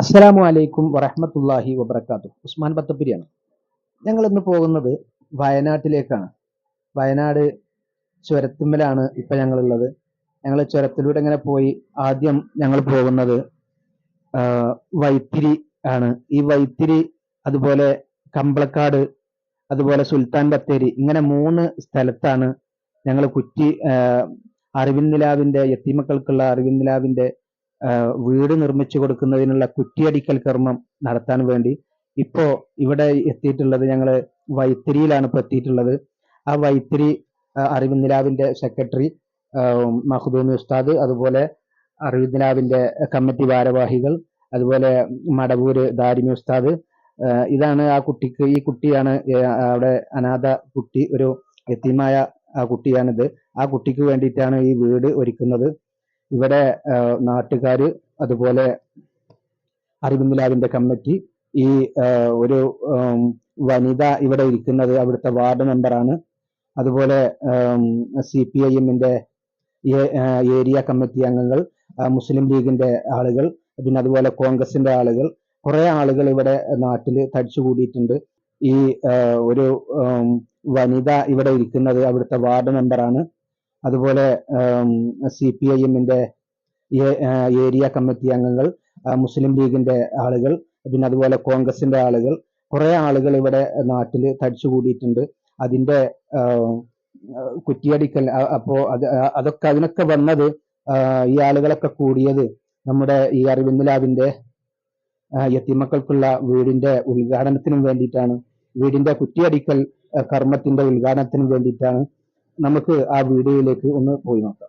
അസ്സലാമു അലൈക്കും വറഹ്മത്തുള്ളാഹി വബർക്കാത്തു ഉസ്മാൻ ബത്തപ്പിരിയാണ്. ഞങ്ങൾ ഇന്ന് പോകുന്നത് വയനാട്ടിലേക്കാണ്. വയനാട് ചുരത്തുമ്മലാണ് ഇപ്പൊ ഞങ്ങളുള്ളത്. ഞങ്ങൾ ചുരത്തിലൂടെ ഇങ്ങനെ പോയി ആദ്യം ഞങ്ങൾ പോകുന്നത് വൈത്തിരി ആണ്. ഈ വൈത്തിരി അതുപോലെ കമ്പളക്കാട് അതുപോലെ സുൽത്താൻ ബത്തേരി ഇങ്ങനെ മൂന്ന് സ്ഥലത്താണ് ഞങ്ങൾ കുറ്റി അറിവിൻ നിലാവിന്റെ എത്തിമക്കൾക്കുള്ള അറിവിൻ നിലാവിന്റെ വീട് നിർമ്മിച്ചു കൊടുക്കുന്നതിനുള്ള കുറ്റിയടിക്കൽ കർമ്മം നടത്താൻ വേണ്ടി ഇപ്പോ ഇവിടെ എത്തിയിട്ടുള്ളത് ഞങ്ങൾ വൈത്തിരിയിലാണ് ഇപ്പൊ എത്തിയിട്ടുള്ളത്. ആ വൈത്തിരി അറിവിന്ദിലാവിന്റെ സെക്രട്ടറി മഹദൂമി ഉസ്താദ് അതുപോലെ അറിവിന്ദിലാവിന്റെ കമ്മിറ്റി ഭാരവാഹികൾ അതുപോലെ മടവൂര് ദാരിമി ഉസ്താദ് ഇതാണ് ആ കുട്ടിക്ക് ഈ കുട്ടിയാണ് അവിടെ അനാഥ കുട്ടി ഒരു എത്തിമായ ആ കുട്ടിയാണിത്. ആ കുട്ടിക്ക് വേണ്ടിയിട്ടാണ് ഈ വീട് ഒരുക്കുന്നത്. ഇവിടെ നാട്ടുകാർ അതുപോലെ അറിവിന്ദിലാവിന്റെ കമ്മിറ്റി ഈ ഒരു വനിത ഇവിടെ ഇരിക്കുന്നത് അവിടുത്തെ വാർഡ് മെമ്പറാണ്. അതുപോലെ സി പി ഐ എമ്മിന്റെ ഏരിയ കമ്മിറ്റി അംഗങ്ങൾ മുസ്ലിം ലീഗിന്റെ ആളുകൾ പിന്നെ അതുപോലെ കോൺഗ്രസിന്റെ ആളുകൾ കുറെ ആളുകൾ ഇവിടെ നാട്ടിൽ തടിച്ചുകൂടിയിട്ടുണ്ട് ഈ ഒരു വനിത ഇവിടെ ഇരിക്കുന്നത് അവിടുത്തെ വാർഡ് മെമ്പറാണ്. അതുപോലെ സി പി ഐ എമ്മിന്റെ ഏരിയ കമ്മിറ്റി അംഗങ്ങൾ മുസ്ലിം ലീഗിന്റെ ആളുകൾ പിന്നെ അതുപോലെ കോൺഗ്രസിന്റെ ആളുകൾ കുറെ ആളുകൾ ഇവിടെ നാട്ടിൽ തടിച്ചുകൂടിയിട്ടുണ്ട് അതിന്റെ ആ, കുറ്റിയടിക്കൽ ആ, അപ്പോ അത് അതൊക്കെ അതിനൊക്കെ വന്നത് ഈ ആളുകളൊക്കെ കൂടിയത് നമ്മുടെ ഈ അറിവിന്ദിലാവിന്റെ യത്തിമക്കൾക്കുള്ള വീടിന്റെ ഉദ്ഘാടനത്തിനും വേണ്ടിയിട്ടാണ്. വീടിന്റെ കുറ്റിയടിക്കൽ കർമ്മത്തിന്റെ ഉദ്ഘാടനത്തിനും വേണ്ടിയിട്ടാണ്. നമുക്ക് ആ വീഡിയോയിലേക്ക് ഒന്ന് പോയി നോക്കാം.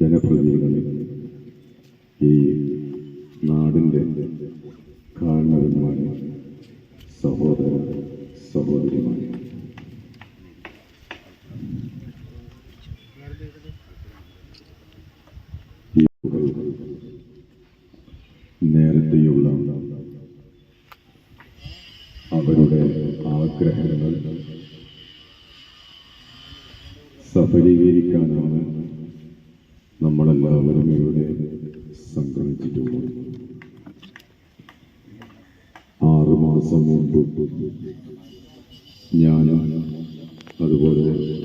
ജനപ്രതിനിധികൾ ഈ നാടിന്റെ കാരണവന്മാരെ സഹോദര സഹോദരിമാരെ. നേരത്തെയുള്ള അവരുടെ ആഗ്രഹങ്ങൾ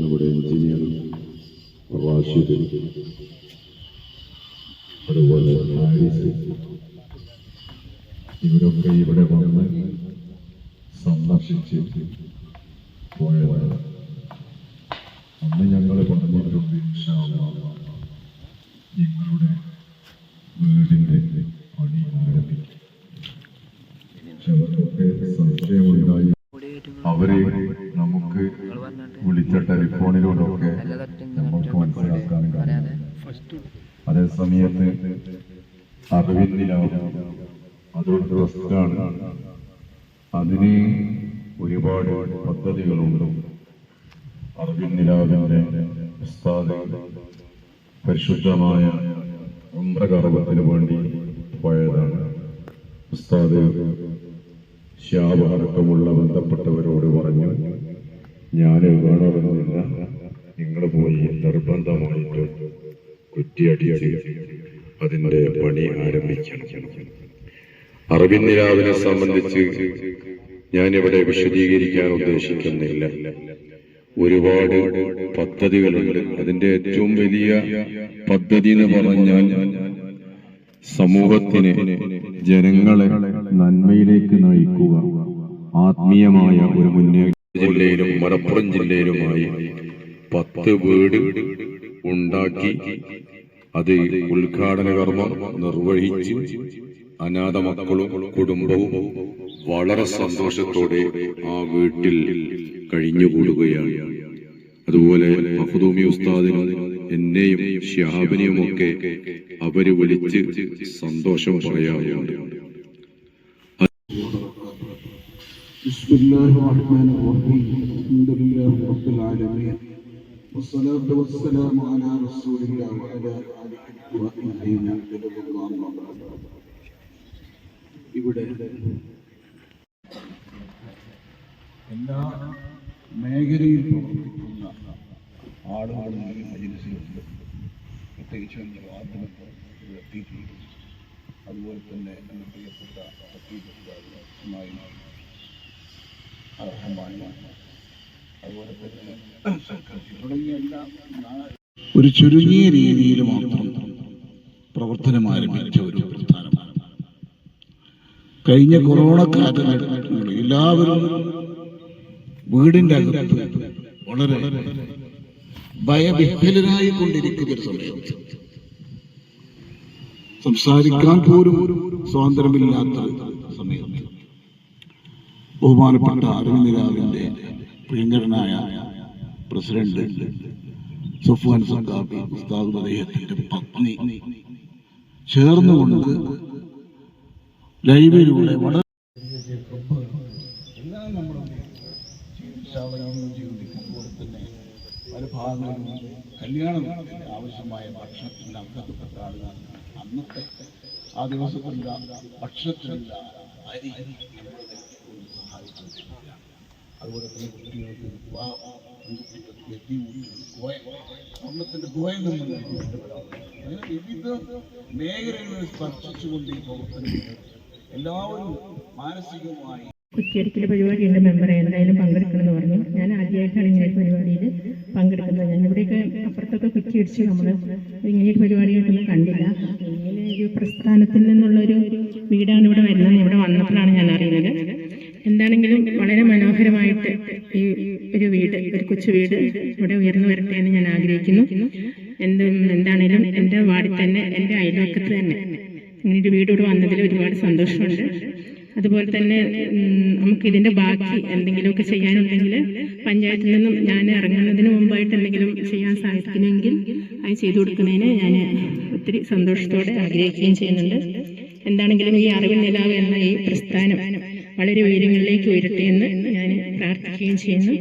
നമ്മുടെ എഞ്ചിനീയർ റാഷിദ് അതുപോലെ ഹാരിസ് ഇവരൊക്കെ ഇവിടെ വന്ന് സന്ദർശിച്ച് പോയതാണ്. അന്ന് ഞങ്ങൾ പറഞ്ഞിട്ടുണ്ട് നിങ്ങളുടെ വീടിന്റെ പണി ആരംഭിക്കും. പക്ഷെ അവർക്കൊക്കെ സംശയമുണ്ടായി അവരെ നമുക്ക് വിളിച്ച ടെലിഫോണിലൂടെ നമുക്ക് മനസ്സിലാക്കാനും കഴിയും. അതേ സമയത്ത് അറിവിന്തിനാവും അതൊരു ട്രസ്റ്റാണ് അതിന് ഒരുപാട് പദ്ധതികളുണ്ട്. അറിവിന്തിനാവിന്റെ ഉസ്താദ് പരിശുദ്ധമായ ഉമ്രകർമ്മത്തിന് വേണ്ടി പോയതാണ്. ഉസ്താദ് ഷാബ് അടക്കമുള്ള ബന്ധപ്പെട്ടവരോട് പറഞ്ഞു ഞാൻ വേണമെന്നില്ല നിങ്ങൾ പോയി നിർബന്ധമായിട്ട് കുറ്റിയടിച്ച് അതിന്റെ പണി ആരംഭിക്കണം. അറബിൻ സംബന്ധിച്ച് ഞാൻ ഇവിടെ വിശദീകരിക്കാൻ ഉദ്ദേശിക്കുന്നില്ല. ഒരുപാട് പദ്ധതികളുണ്ട്. അതിന്റെ ഏറ്റവും വലിയ പദ്ധതി എന്ന് പറഞ്ഞാൽ സമൂഹത്തിന് ജനങ്ങളെ നന്മയിലേക്ക് നയിക്കുക. ആത്മീയമായ ഒരു മുന്നേറ്റം. ജില്ലയിലും മലപ്പുറം ജില്ലയിലുമായി പത്ത് വീട് ഉണ്ടാക്കി അത് ഉദ്ഘാടന കർമ്മം നിർവഹിച്ച് അനാഥ മക്കളും കുടുംബവും വളരെ സന്തോഷത്തോടെ ആ വീട്ടിൽ കഴിഞ്ഞുകൂടുകയാണ്. അതുപോലെ മഹദൂമി ഉസ്താദിനും എന്നെയും ഷിഹാബിനെയും ഒക്കെ അവർ വിളിച്ച് സന്തോഷം പറയാറുണ്ട്. بسم الله الرحمن الرحيم الحمد لله رب العالمين والصلاة والسلام على رسول الله وعلى آله وصحبه ഇവിടെ എല്ലാ മേഖലയിൽ പ്രവർത്തിക്കുന്ന ആളുകളും ഈ മജിലിസിലുണ്ട് പ്രത്യേകിച്ച് എൻ്റെ വാർത്തകൾ എത്തിയിട്ടുണ്ട് അതുപോലെ തന്നെ എൻ്റെ പ്രിയപ്പെട്ട ഒരു ചുരുങ്ങിയ രീതിയിൽ മാത്രം പ്രവർത്തനം ആരംഭിച്ച ഒരു പ്രസ്ഥാനമാണ് കഴിഞ്ഞ കൊറോണ കാലഘട്ടങ്ങളിൽ എല്ലാവരും വീടിന്റെ അകത്ത് വളരെ ഭയവിഹ്വലനായി കൊണ്ടിരിക്കുന്ന ഒരു സമയം. സംസാരിക്കാൻ പോലും സ്വാതന്ത്ര്യമില്ലാത്ത ബഹുമാനപ്പെട്ട അരവിന്ദ് രാവിന്റെ പ്രിയങ്കരനായ പ്രസിഡന്റ് സുഫാൻ സക്കാബി ഉസ്താദ് അദ്ദേഹത്തിന്റെ പത്നി. ചേർന്നുകൊണ്ട് ലൈവിലൂടെ വളരെ എല്ലാം പല ഭാഗങ്ങളിലും കല്യാണം ആവശ്യമായ ഭക്ഷണത്തിന്റെ അർഹതപ്പെട്ട ആളുകൾ അന്നത്തെ ആ ദിവസത്തിലുള്ള ഭക്ഷണത്തിലുള്ള അരി അതുപോലെ തന്നെ സ്വർണത്തിന്റെ ഗോയം നമ്മൾ അങ്ങനെ വിവിധ മേഖലകളിൽ സ്പർശിച്ചുകൊണ്ട് ഈ പ്രവർത്തനം എല്ലാവരും മാനസികമായി കുറ്റിയടിക്കൽ പരിപാടിയുടെ മെമ്പറെ എന്തായാലും പങ്കെടുക്കണമെന്ന് പറഞ്ഞു. ഞാൻ ആദ്യമായിട്ടാണ് ഇങ്ങനെ ഒരു പരിപാടിയിൽ പങ്കെടുക്കുന്നത്. ഞാൻ ഇവിടെയൊക്കെ അപ്പുറത്തൊക്കെ കുറ്റിയടിച്ച് നമ്മൾ ഇങ്ങനെ ഒരു പരിപാടിയായിട്ടൊന്നും കണ്ടില്ല. ഇങ്ങനെ ഒരു പ്രസ്ഥാനത്തിൽ നിന്നുള്ളൊരു വീടാണ് ഇവിടെ വരുന്നത്. ഇവിടെ വന്നപ്പോഴാണ് ഞാൻ അറിയുന്നത്. എന്താണെങ്കിലും വളരെ മനോഹരമായിട്ട് ഈ ഒരു വീട് ഒരു കൊച്ചു വീട് ഇവിടെ ഉയർന്നു വരട്ടെ എന്ന് ഞാൻ ആഗ്രഹിക്കുന്നു. എന്തും എന്താണേലും എന്റെ വാടി തന്നെ എന്റെ അയൽവക്കത്ത് തന്നെ ഇങ്ങനെ ഒരു വീട് ഇവിടെ വന്നതിൽ ഒരുപാട് സന്തോഷമുണ്ട്. അതുപോലെ തന്നെ നമുക്ക് ഇതിന്റെ ബാക്കി എന്തെങ്കിലുമൊക്കെ ചെയ്യാനുണ്ടെങ്കിൽ പഞ്ചായത്തിൽ നിന്നും ഞാൻ ഇറങ്ങുന്നതിന് മുമ്പായിട്ട് എന്തെങ്കിലും ചെയ്യാൻ സാധിക്കുമെങ്കിൽ അത് ചെയ്തു കൊടുക്കുന്നതിന് ഞാൻ ഒത്തിരി സന്തോഷത്തോടെ ആഗ്രഹിക്കുകയും ചെയ്യുന്നുണ്ട്. എന്താണെങ്കിലും ഈ അറിവ് നിലാവ് എന്ന ഈ പ്രസ്ഥാനം വളരെ ഉയരങ്ങളിലേക്ക് ഉയരട്ടെ എന്ന് ഞാൻ പ്രാർത്ഥിക്കുകയും ചെയ്യുന്നു.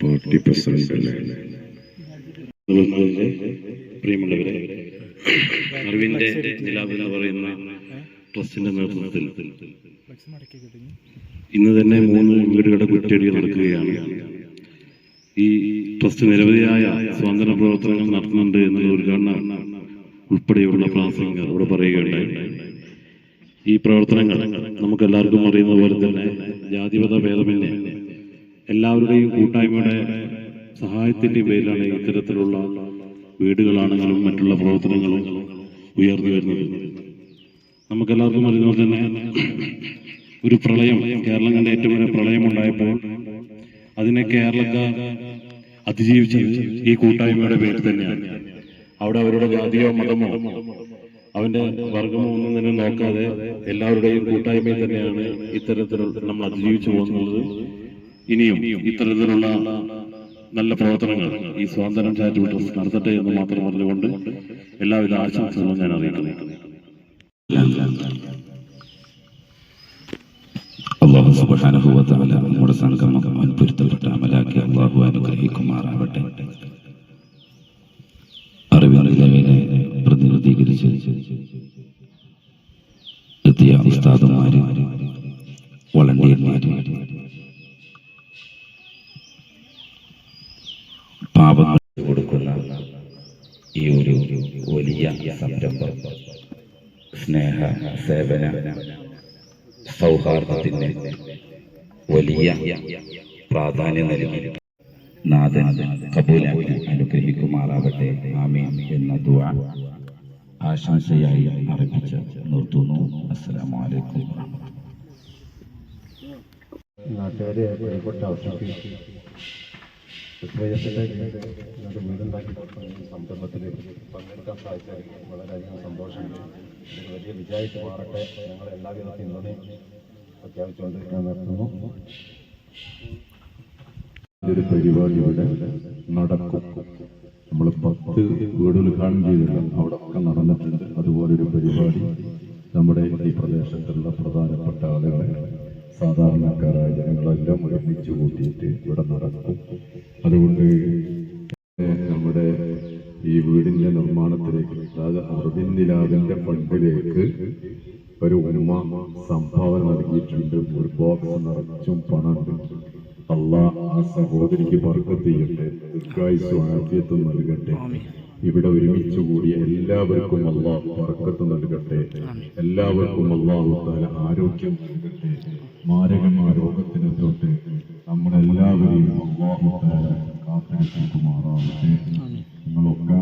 പാർട്ടി പ്രസിഡന്റ് പ്രിയമുള്ളവരെ അറിവിന്റെ നിലാവ് എന്ന് പറയുന്ന ട്രസ്റ്റിന്റെ നേതൃത്വത്തിൽ ഇന്ന് തന്നെ മൂന്ന് വീടുകളുടെ കുറ്റടി നടക്കുകയാണ്. ഈ ട്രസ്റ്റ് നിരവധിയായ സ്വാതന്ത്ര്യ പ്രവർത്തനങ്ങൾ നടത്തുന്നുണ്ട് എന്നുള്ള ഉദ്ഘാടനം ഉൾപ്പെടെയുള്ള പ്രാസംഗികർ അവിടെ പറയുകയുണ്ടായി. ഈ പ്രവർത്തനങ്ങൾ നമുക്ക് എല്ലാവർക്കും അറിയുന്ന പോലെ തന്നെ ജാതിപത ഭേദമില്ല എല്ലാവരുടെയും കൂട്ടായ്മയുടെ സഹായത്തിന്റെ പേരിലാണ് ഇത്തരത്തിലുള്ള വീടുകളാണെങ്കിലും മറ്റുള്ള പ്രവർത്തനങ്ങളും ഉയർന്നു വരുന്നത്. നമുക്കെല്ലാവർക്കും അറിയുന്ന പോലെ തന്നെ ഒരു പ്രളയം കേരളം കണ്ട ഏറ്റവും വലിയ പ്രളയം ഉണ്ടായപ്പോൾ അതിനെ കേരളക്കാർ അതിജീവിച്ച് ഈ കൂട്ടായ്മയുടെ പേരിൽ തന്നെയാണ്. അവിടെ അവരുടെ ജാതിയോ മതമോ അവന്റെ വർഗമോ ഒന്നും തന്നെ നോക്കാതെ എല്ലാവരുടെയും കൂട്ടായ്മയിൽ തന്നെയാണ് ഇത്തരത്തിൽ നമ്മൾ അതിജീവിച്ചു പോകുന്നത്. ഇനിയും ഇത്തരത്തിലുള്ള നല്ല പ്രവർത്തനങ്ങൾ ഈ സ്വാതന്ത്ര്യം ചാറ്റ് ട്രസ്റ്റ് നടത്തട്ടെ എന്ന് മാത്രം പറഞ്ഞുകൊണ്ട് എല്ലാവിധ ആശംസകളും ഞാൻ അറിയിക്കുന്നു. അള്ളാഹു നമ്മുടെ സംഗമം അവൻ പൊരുത്തപ്പെട്ട അമലാക്കി അള്ളാഹു അനുഗ്രഹിക്കുമാറാവട്ടെ. സ്വീകരിച്ച് എത്തിയ ഉസ്താദന്മാര് വളണ്ടിയന്മാര് പാപങ്ങൾ കൊടുക്കുന്ന ഈ ഒരു വലിയ സംരംഭം സ്നേഹ സേവന സൗഹാർദ്ദത്തിന് വലിയ പ്രാധാന്യം നൽകി നാഥൻ കപൂലാക്കി അനുഗ്രഹിക്കുമാറാവട്ടെ. ആമീൻ. എന്ന ദുആ ആശംസയായി അർപ്പിച്ച് നിർത്തുന്നു. അസ്സലാമലൈക്കും നാട്ടുകാരെ വീടുണ്ടാക്കി കൊടുക്കുന്ന സംരംഭത്തിൽ പങ്കെടുക്കാൻ സാധിച്ചത് വളരെയധികം സന്തോഷമുണ്ട്. ഇതൊരു വലിയ വിജയമായിട്ട് മാറട്ടെ. ഞങ്ങൾ എല്ലാവിധ പിന്തുണയും പ്രഖ്യാപിച്ചുകൊണ്ട് ഞാൻ നിർത്തുന്നു. ഒരു പരിപാടി ഇവിടെ നടക്കും. നമ്മൾ പത്ത് വീട് ഉദ്ഘാടനം ചെയ്തില്ല അവിടെ ഒക്കെ നടന്നിട്ടുണ്ട്. അതുപോലൊരു പരിപാടി നമ്മുടെ ഈ പ്രദേശത്തുള്ള പ്രധാനപ്പെട്ട ആളുകളെ സാധാരണക്കാരായ ജനങ്ങളെല്ലാം ഒരുമിച്ച് കൂട്ടിയിട്ട് ഇവിടെ നടക്കും. അതുകൊണ്ട് നമ്മുടെ ഈ വീടിന്റെ നിർമ്മാണത്തിലേക്ക് അതായത് അറുതിൻ നിലാവിന്റെ ഫണ്ടിലേക്ക് ഒരു ഉമ്മ സംഭാവന നൽകിയിട്ടുണ്ട്. ഒരു ബോക്സ് നിറച്ചും പണമുണ്ട്. അള്ളാ ആ സഹോദരിക്ക് ബർക്കത്ത് ചെയ്യട്ടെ ആഫിയത്തും നൽകട്ടെ. ഇവിടെ ഒരുമിച്ച് കൂടിയ എല്ലാവർക്കും അള്ളാ ബർക്കത്ത് നൽകട്ടെ. എല്ലാവർക്കും അള്ളാഹു താല ആരോഗ്യം നൽകട്ടെ. മാരകമായ രോഗത്തിനെ തൊട്ട് നമ്മളെല്ലാവരെയും അള്ളാഹു താല കാത്തിരക്കുമാറാവട്ടെ നിങ്ങളൊക്കെ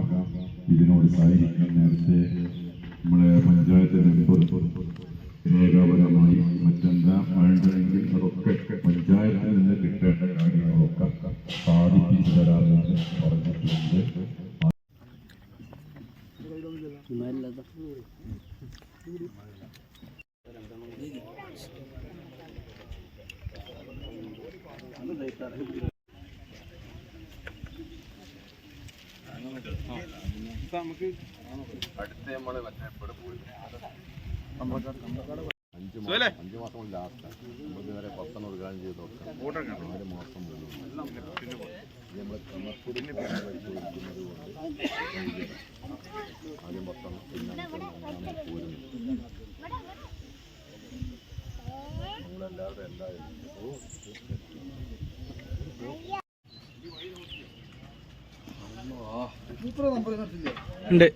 ഇതിനോട് സഹായിക്കാൻ നേരത്തെ നമ്മുടെ പഞ്ചായത്ത് മെമ്പർ രേഖാപരമായി മറ്റെന്താ വേണ്ടതെങ്കിൽ അതൊക്കെ നമുക്ക് മാസം ലാസ്റ്റ്. നമ്മൾ നേരെ പത്തൊന്ന് ചെയ്ത് നോക്കാം നാല് മാസം മുന്നേ നമ്മൾ കമ്മക്കൂടിന് പരിശോധിക്കുന്നത് ഉണ്ട്.